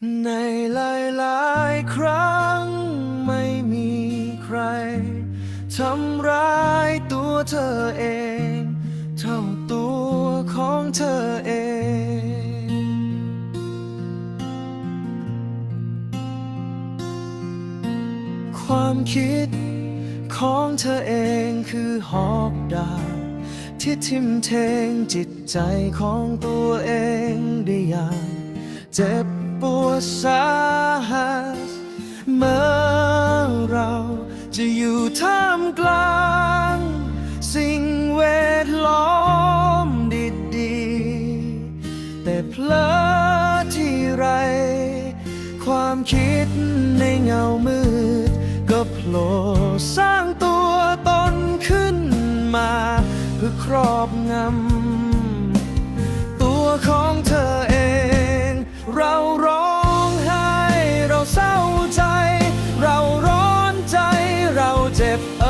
ในหลายหลายครั้งไม่มีใครทำร้ายตัวเธอเอง เท่าตัวของเธอเอง ความคิดของเธอเองคือหอกดาบที่ทิ่มเทงจิตใจของตัวเองได้อย่างเจ็บ สาหัสเมื่อเราจะอยู่ท่ามกลาง สิ่งแวดล้อมดีๆ แต่เพลอที่ไร ความคิดในเงามืด ก็โผล่สร้างตัวตนขึ้นมา เพื่อครอบงำ เ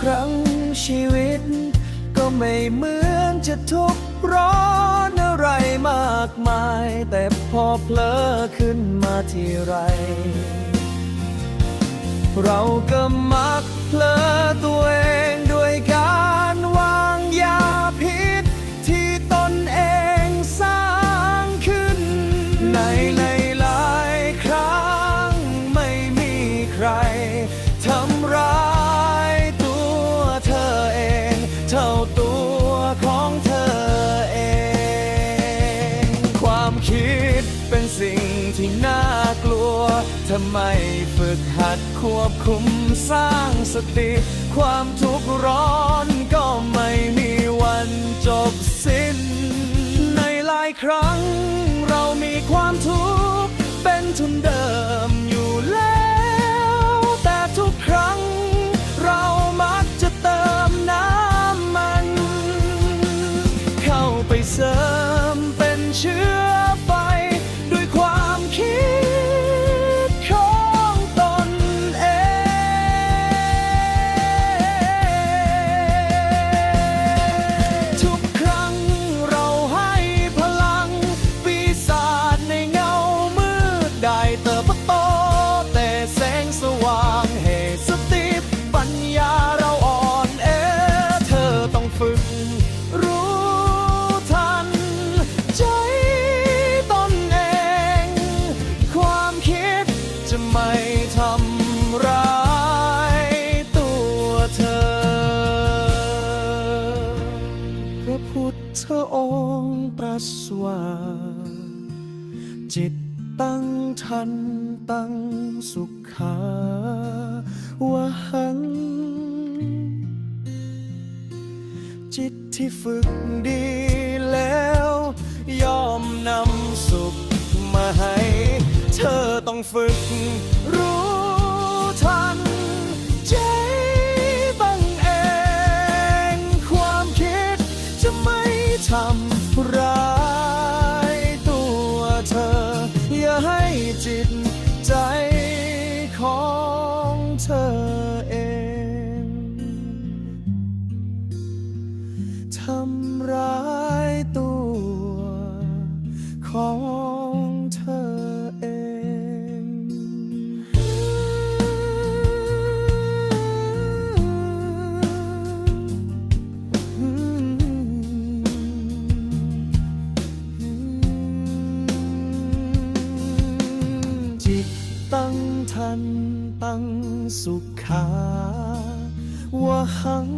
ครั้งชีวิต ก็ไม่เหมือนจะทุกข์ร้อนอะไรมากมาย แต่พอเพลอขึ้นมาทีไร เราก็มักเพลอตัวเอง คิดเป็นสิ่งที่น่ากลัวทำไมฝึกหัดควบคุมสร้างสติ ความทุกข์ร้อนก็ไม่มีวันจบสิ้น ในหลายครั้งเรามีความทุกข์เป็นทุนเดิมอยู่แล้ว แต่ทุกครั้งเรามักจะเติมน้ำมัน เข้าไปเสริมเป็นเชื้อ จะไม่ทำร้ายตัวเธอ พระพุทธองค์ตรัสว่าจิตตั้งทันตั้งสุขาวหัง จิตที่ฝึกดี ฝึก จิตตั้งทันตั้งสุขา วหัง